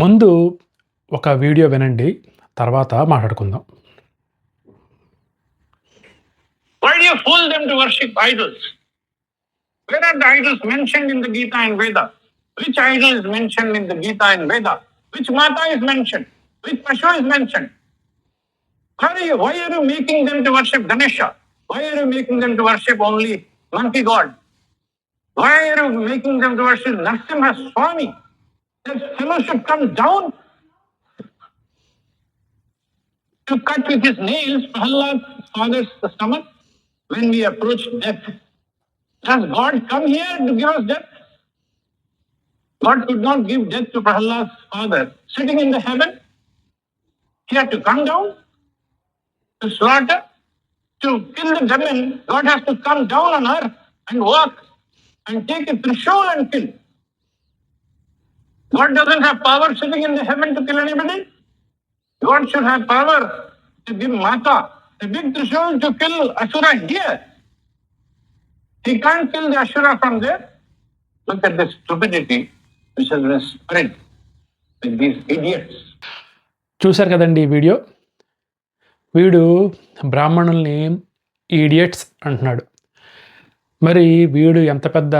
ముందు ఒక వీడియో వినండి తర్వాత మాట్లాడుకుందాం Why do you fool them to worship idols? Where are the idols mentioned in the Gita and Veda? Which idol is mentioned in the Gita and Veda? Which Mata is mentioned? Which Pashu is mentioned? Why are you, why are you making them to worship Ganesha? Why are you making them to worship only monkey god? Why are you making them to worship Narasimha Swami? That fellow should come down to cut with his nails Prahlad's father's stomach when we approach death. Does God come here to give us death? God could not give death to Prahlad's father sitting in the heaven. He had to come down to slaughter, to kill the demon. God has to come down on earth and walk and take a trishul and kill. God doesn't have power sitting in the heaven to kill anybody. God should have power to give Mata a big trishul to kill Asura here. He can't kill the Asura from there. Look at the stupidity which has been spread with these idiots. చూశారు కదండి ఈ video వీడు బ్రాహ్మణుల్ని idiots అంటున్నాడు మరి వీడు ఎంత పెద్ద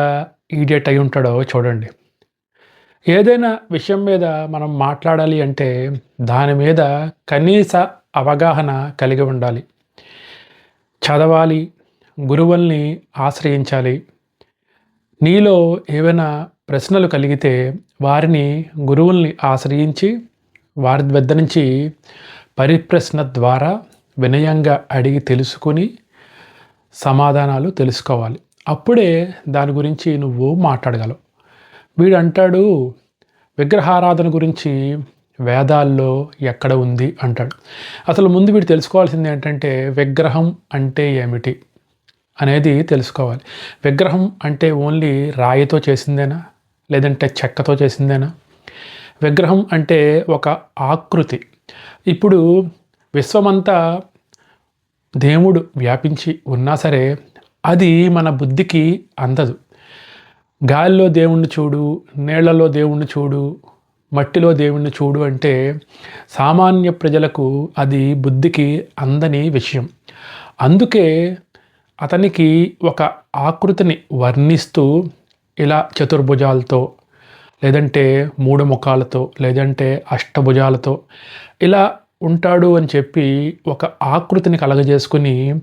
idiot అయి ఉంటాడో చూడండి ఏదైనా విషయం మీద మనం మాట్లాడాలి అంటే దాని మీద కనీస అవగాహన కలిగి ఉండాలి. చదవాలి గురువుల్ని ఆశ్రయించాలి. నీలో ఏవైనా ప్రశ్నలు కలిగితే వారిని గురువుల్ని ఆశ్రయించి వారి వద్ద నుంచి పరిప్రశ్న ద్వారా వినయంగా అడిగి తెలుసుకుని సమాధానాలు తెలుసుకోవాలి. అప్పుడే దాని గురించి నువ్వు మాట్లాడగలవు. వీడు అంటాడు విగ్రహారాధన గురించి వేదాల్లో ఎక్కడ ఉంది? అంటాడు. అసలు ముందు వీడు తెలుసుకోవాల్సింది ఏంటంటే విగ్రహం అంటే ఏమిటి అనేది తెలుసుకోవాలి. విగ్రహం అంటే ఓన్లీ రాయితో చేసిందేనా? లేదంటే చెక్కతో చేసిందేనా? విగ్రహం అంటే ఒక ఆకృతి. ఇప్పుడు విశ్వమంతా దేవుడు వ్యాపించి ఉన్నా సరే అది మన బుద్ధికి అందదు. గాలిలో దేవుణ్ణి చూడు నీళ్ళలో దేవుణ్ణి చూడు మట్టిలో దేవుణ్ణి చూడు అంటే సామాన్య ప్రజలకు అది బుద్ధికి అందని విషయం. అందుకే అతనికి ఒక ఆకృతిని వర్ణిస్తూ ఇలా చతుర్భుజాలతో లేదంటే మూడు ముఖాలతో లేదంటే అష్టభుజాలతో ఇలా ఉంటాడు అని చెప్పి ఒక ఆకృతిని కలగజేసుకుని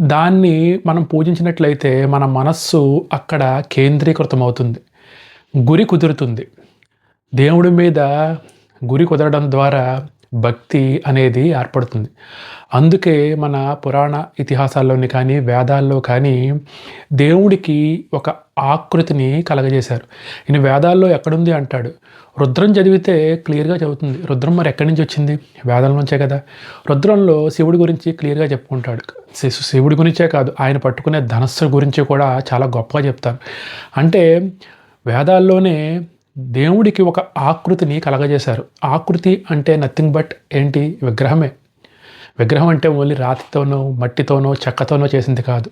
దాన్ని మనం పూజించినట్లయితే మన మనస్సు అక్కడ కేంద్రీకృతం అవుతుంది గురి కుదురుతుంది. దేవుడి మీద గురి కుదరడం ద్వారా భక్తి అనేది ఏర్పడుతుంది. అందుకే మన పురాణ ఇతిహాసాల్లోని కానీ వేదాల్లో కానీ దేవుడికి ఒక ఆకృతిని కలగజేశారు. ఈయన వేదాల్లో ఎక్కడుంది అంటాడు. రుద్రం చదివితే క్లియర్గా చదువుతుంది. రుద్రం మరి ఎక్కడి నుంచి వచ్చింది? వేదాల నుంచే కదా. రుద్రంలో శివుడి గురించి క్లియర్గా చెప్పుకుంటాడు. శివుడి గురించే కాదు ఆయన పట్టుకునే ధనస్సు గురించి కూడా చాలా గొప్పగా చెప్తారు. అంటే వేదాల్లోనే దేవుడికి ఒక ఆకృతిని కలగజేశారు. ఆకృతి అంటే నథింగ్ బట్ ఏంటి? విగ్రహమే. విగ్రహం అంటే ఓన్లీ రాతితోనో మట్టితోనో చెక్కతోనో చేసింది కాదు.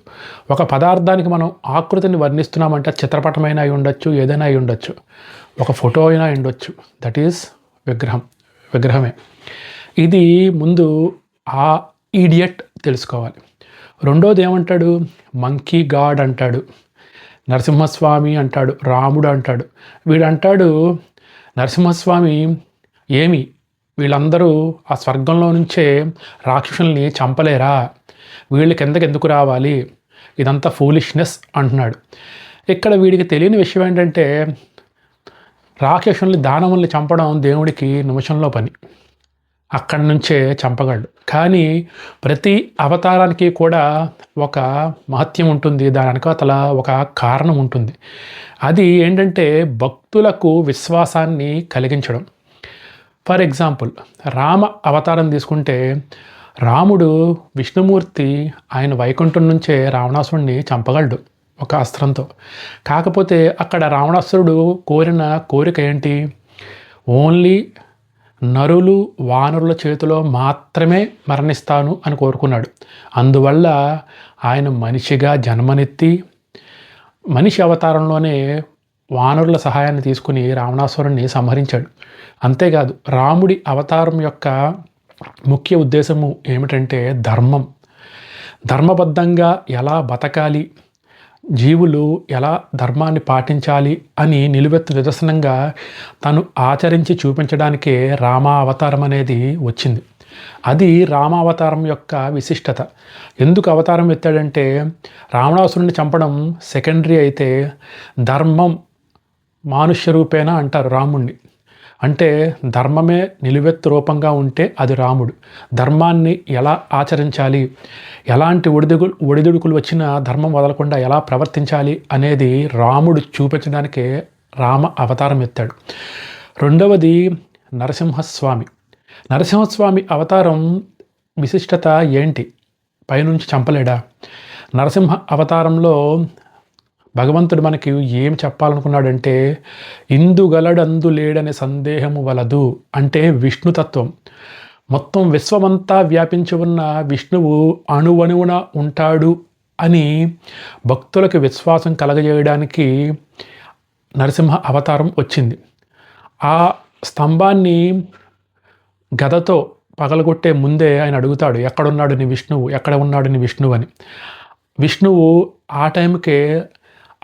ఒక పదార్థానికి మనం ఆకృతిని వర్ణిస్తున్నామంటే అది చిత్రపటమైనా అయి ఉండొచ్చు ఏదైనా అయి ఉండొచ్చు. ఒక ఫోటో అయినా అయి ఉండొచ్చు. దట్ ఈస్ విగ్రహం విగ్రహమే. ఇది ముందు ఆ ఈడియట్ తెలుసుకోవాలి. రెండోది ఏమంటాడు? మంకీ గాడ్ అంటాడు. నరసింహస్వామి అంటాడు. రాముడు అంటాడు. వీడు అంటాడు నరసింహస్వామి ఏమి? వీళ్ళందరూ ఆ స్వర్గంలో నుంచే రాక్షసుల్ని చంపలేరా? వీళ్ళ కిందకి ఎందుకు రావాలి? ఇదంతా ఫూలిష్నెస్ అంటున్నాడు. ఇక్కడ వీడికి తెలియని విషయం ఏంటంటే రాక్షసుల్ని దానవుల్ని చంపడం దేవుడికి నిమిషంలో పని. అక్కడి నుంచే చంపగలడు. కానీ ప్రతి అవతారానికి కూడా ఒక మహత్యం ఉంటుంది. దాని వెనకాతల ఒక కారణం ఉంటుంది. అది ఏంటంటే భక్తులకు విశ్వాసాన్ని కలిగించడం. ఫర్ ఎగ్జాంపుల్ రామ అవతారం తీసుకుంటే రాముడు విష్ణుమూర్తి ఆయన వైకుంఠం నుంచే రావణాసురుడిని చంపగలడు ఒక అస్త్రంతో. కాకపోతే అక్కడ రావణాసురుడు కోరిన కోరిక ఏంటి? ఓన్లీ నరులు వానరుల చేతిలో మాత్రమే మరణిస్తాను అని కోరుకున్నాడు. అందువల్ల ఆయన మనిషిగా జన్మనెత్తి మనిషి అవతారంలోనే వానరుల సహాయాన్ని తీసుకుని రావణాసురుణ్ణి సంహరించాడు. అంతేకాదు రాముడి అవతారం యొక్క ముఖ్య ఉద్దేశము ఏమిటంటే ధర్మం. ధర్మబద్ధంగా ఎలా బతకాలి జీవులు ఎలా ధర్మాన్ని పాటించాలి అని నిలువెత్తు నిదర్శనంగా తను ఆచరించి చూపించడానికే రామావతారం అనేది వచ్చింది. అది రామావతారం యొక్క విశిష్టత. ఎందుకు అవతారం ఎత్తాడంటే రావణాసురుని చంపడం సెకండరీ అయితే ధర్మం మానుష్య రూపేణ అంటారు రాముణ్ణి. అంటే ధర్మమే నిలువెత్తు రూపంగా ఉంటే అది రాముడు. ధర్మాన్ని ఎలా ఆచరించాలి? ఎలాంటి ఒడిదుగు ఒడిదుడుకులు వచ్చినా ధర్మం వదలకుండా ఎలా ప్రవర్తించాలి అనేది రాముడు చూపించడానికే రామ అవతారం ఎత్తాడు. రెండవది నరసింహస్వామి. నరసింహస్వామి అవతారం విశిష్టత ఏంటి? పైనుంచి చంపలేడా? నరసింహ అవతారంలో భగవంతుడు మనకి ఏం చెప్పాలనుకున్నాడంటే ఇందుగలడందు లేడనే సందేహము వలదు అంటే విష్ణుతత్వం. మొత్తం విశ్వమంతా వ్యాపించి ఉన్న విష్ణువు అణువణువున ఉంటాడు అని భక్తులకు విశ్వాసం కలగజేయడానికి నరసింహ అవతారం వచ్చింది. ఆ స్తంభాన్ని గదతో పగలగొట్టే ముందే ఆయన అడుగుతాడు ఎక్కడున్నాడు నీ విష్ణువు? ఎక్కడ ఉన్నాడు నీ విష్ణువు? అని. విష్ణువు ఆ టైంకే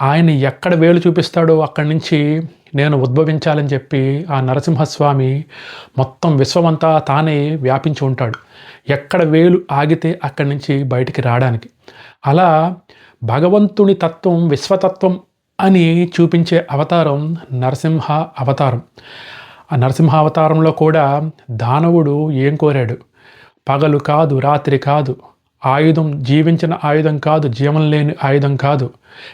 ఆయన ఎక్కడ వేలు చూపిస్తాడో అక్కడి నుంచి నేను ఉద్భవించాలని చెప్పి ఆ నరసింహస్వామి మొత్తం విశ్వమంతా తానే వ్యాపించి ఉంటాడు. ఎక్కడ వేలు ఆగితే అక్కడి నుంచి బయటికి రావడానికి. అలా భగవంతుని తత్వం విశ్వతత్వం అని చూపించే అవతారం నరసింహ అవతారం. ఆ నరసింహ అవతారంలో కూడా దానవుడు ఏం కోరాడు? పగలు కాదు రాత్రి కాదు ఆయుధం జీవించిన ఆయుధం కాదు జీవం లేని ఆయుధం కాదు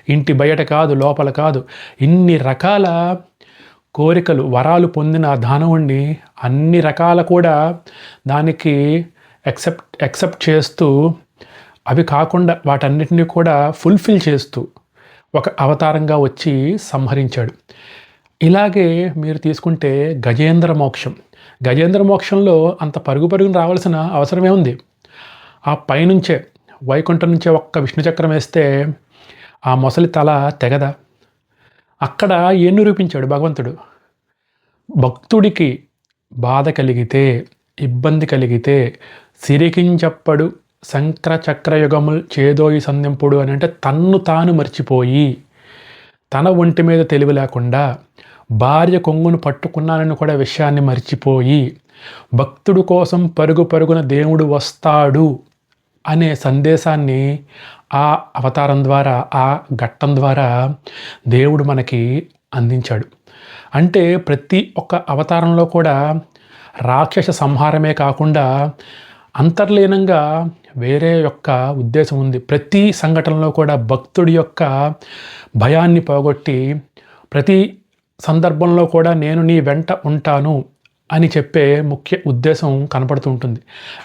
ఇంటి బయట కాదు లోపల కాదు. ఇన్ని రకాల కోరికలు వరాలు పొందిన దానవుణ్ణి అన్ని రకాల కూడా దానికి ఎక్సెప్ట్ ఎక్సెప్ట్ చేస్తూ అవి కాకుండా వాటన్నిటిని కూడా ఫుల్ఫిల్ చేస్తూ ఒక అవతారంగా వచ్చి సంహరించాడు. ఇలాగే మీరు తీసుకుంటే గజేంద్ర మోక్షం. గజేంద్ర మోక్షంలో అంత పరుగు పరుగును రావాల్సిన అవసరమే ఉంది. ఆ పైనుంచే వైకుంఠం నుంచే ఒక్క విష్ణు చక్రం వేస్తే ఆ మొసలి తల తెగద? అక్కడ ఏం నిరూపించాడు భగవంతుడు? భక్తుడికి బాధ కలిగితే ఇబ్బంది కలిగితే సిరికించప్పడు శంకర చక్రయుగముల్ చేదోయి సంధింపుడు అని అంటే తన్ను తాను మర్చిపోయి తన ఒంటి మీద తెలివి లేకుండా భార్య కొంగును పట్టుకున్నానని కూడా విషయాన్ని మర్చిపోయి భక్తుడు కోసం పరుగు పరుగున దేవుడు వస్తాడు అనే సందేశాన్ని ఆ అవతారం ద్వారా ఆ ఘట్టం ద్వారా దేవుడు మనకి అందించాడు. అంటే ప్రతి ఒక్క అవతారంలో కూడా రాక్షస సంహారమే కాకుండా అంతర్లీనంగా వేరే యొక్క ఉద్దేశం ఉంది. ప్రతి సంఘటనలో కూడా భక్తుడి యొక్క భయాన్ని పోగొట్టి ప్రతి సందర్భంలో కూడా నేను నీ వెంట ఉంటాను అని చెప్పే ముఖ్య ఉద్దేశం కనపడుతూ ఉంటుంది.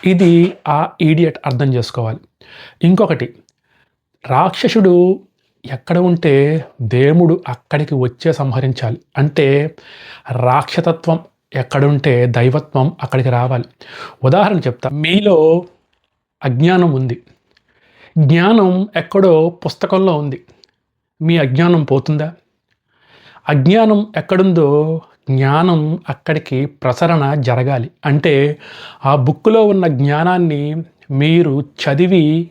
ఇది ఆ ఈడియట్ అర్థం చేసుకోవాలి. ఇంకొకటి రాక్షసుడు ఎక్కడ ఉంటే దేవుడు అక్కడికి వచ్చే సంహరించాలి. అంటే రాక్షతత్వం ఎక్కడుంటే దైవత్వం అక్కడికి రావాలి. ఉదాహరణ చెప్తా మీలో అజ్ఞానం ఉంది. జ్ఞానం ఎక్కడో పుస్తకంలో ఉంది. మీ అజ్ఞానం పోతుందా? అజ్ఞానం ఎక్కడుందో జ్ఞానం అక్కడికి ప్రసరణ జరగాలి. అంటే ఆ బుక్లో ఉన్న జ్ఞానాన్ని మీరు చదివి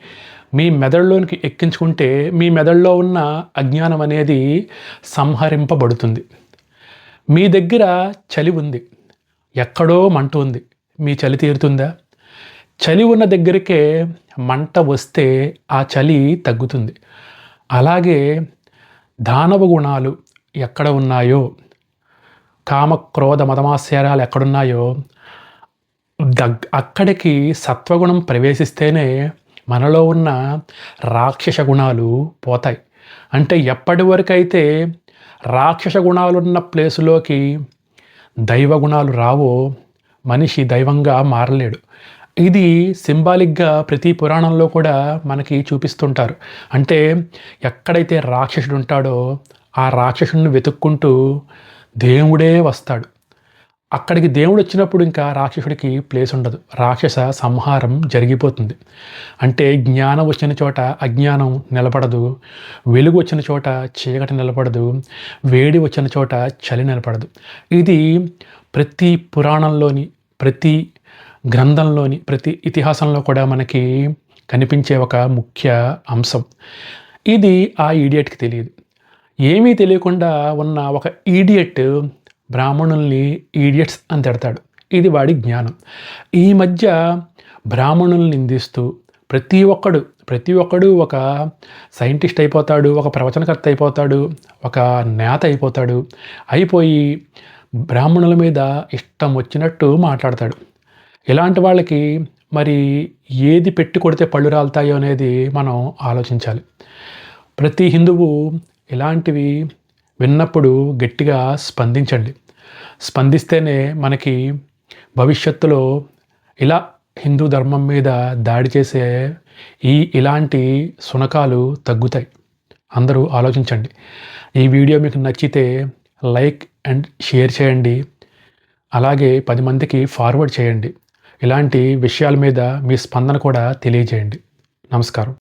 మీ మెదడులోనికి ఎక్కించుకుంటే మీ మెదడులో ఉన్న అజ్ఞానం అనేది సంహరింపబడుతుంది. మీ దగ్గర చలి ఉంది. ఎక్కడో మంట ఉంది. మీ చలి తీరుతుందా? చలి ఉన్న దగ్గరికే మంట వస్తే ఆ చలి తగ్గుతుంది. అలాగే దానవ గుణాలు ఎక్కడ ఉన్నాయో? కామ క్రోధ మతమాశ్చర్యాలు ఎక్కడున్నాయో దగ్ అక్కడికి సత్వగుణం ప్రవేశిస్తేనే మనలో ఉన్న రాక్షస గుణాలు పోతాయి. అంటే ఎప్పటి వరకైతే రాక్షస గుణాలున్న ప్లేసులోకి దైవ గుణాలు రావో మనిషి దైవంగా మారలేడు. ఇది సింబాలిక్గా ప్రతి పురాణంలో కూడా మనకి చూపిస్తుంటారు. అంటే ఎక్కడైతే రాక్షసుడు ఉంటాడో ఆ రాక్షసుడిని వెతుక్కుంటూ దేవుడే వస్తాడు. అక్కడికి దేవుడు వచ్చినప్పుడు ఇంకా రాక్షసుడికి ప్లేస్ ఉండదు. రాక్షస సంహారం జరిగిపోతుంది. అంటే జ్ఞానం వచ్చిన చోట అజ్ఞానం నిలబడదు. వెలుగు వచ్చిన చోట చీకటి నిలబడదు. వేడి వచ్చిన చోట చలి నిలబడదు. ఇది ప్రతి పురాణంలోని ప్రతి గ్రంథంలోని ప్రతి ఇతిహాసంలో కూడా మనకి కనిపించే ఒక ముఖ్య అంశం. ఇది ఆ ఈడియట్కి తెలియదు. ఏమీ తెలియకుండా ఉన్న ఒక ఈడియట్ బ్రాహ్మణుల్ని ఈడియట్స్ అని తిడతాడు. ఇది వాడి జ్ఞానం. ఈ మధ్య బ్రాహ్మణుల్ని నిందిస్తూ ప్రతి ఒక్కడు ప్రతి ఒక్కడు ఒక సైంటిస్ట్ అయిపోతాడు ఒక ప్రవచనకర్త అయిపోతాడు ఒక నేత అయిపోతాడు అయిపోయి బ్రాహ్మణుల మీద ఇష్టం వచ్చినట్టు మాట్లాడతాడు. ఇలాంటి వాళ్ళకి మరి ఏది పెట్టి కొడితే పళ్ళు రాలుతాయో అనేది మనం ఆలోచించాలి. ప్రతి హిందువు ఇలాంటివి విన్నప్పుడు గట్టిగా స్పందించండి. స్పందిస్తేనే మనకి భవిష్యత్తులో ఇలా హిందూ ధర్మం మీద దాడి చేసే ఈ ఇలాంటి సునకాలు తగ్గుతాయి. అందరూ ఆలోచించండి. ఈ వీడియో మీకు నచ్చితే లైక్ అండ్ షేర్ చేయండి. అలాగే పది మందికి ఫార్వర్డ్ చేయండి. ఇలాంటి విషయాల మీద మీ స్పందన కూడా తెలియజేయండి. నమస్కారం.